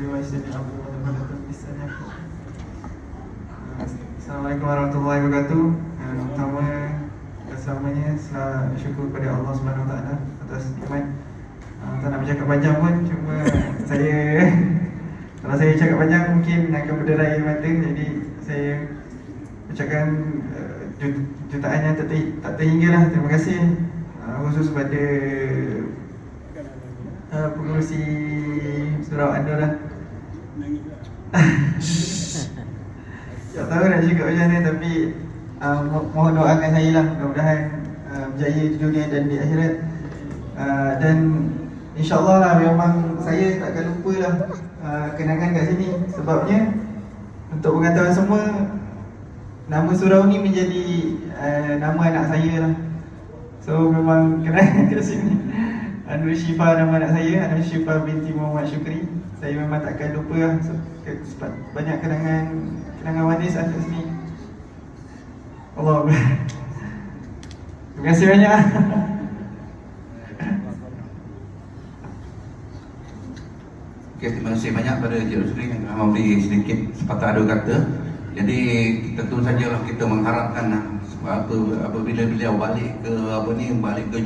Assalamualaikum warahmatullahi wabarakatuh. Yang pertama Selamanya selalu syukur kepada Allah Subhanahu Taala atas nikmat. Uh, tak nak bercakap panjang pun cuma saya kalau saya cakap panjang mungkin akan berderai mata jadi saya ucapkan eh, jutaan yang tak, tak terhinggalah terima kasih ah, khusus kepada uh, eh, pengurusi surau Andalah tak tahu nak cakap macam mana tapi uh, mo- mohon doakan saya lah. Mudah-mudahan uh, berjaya di dunia dan di akhirat. Uh, dan insyaAllah lah memang saya tak akan lupa lah uh, kenangan kat sini. Sebabnya untuk pengetahuan semua nama surau ni menjadi uh, nama anak saya lah. So memang kenangan kat sini. Anwar Syifa nama anak saya Anwar Syifa binti Muhammad Syukri. Saya memang takkan lupa lah. So, Banyak kenangan Kenangan manis lah kat sini Allah. Terima kasih banyak Okey, terima kasih banyak pada Encik Rosli yang telah memberi sedikit sepatah dua kata. Jadi tentu sajalah kita mengharapkan ah, apa apabila beliau balik ke apa ni balik ke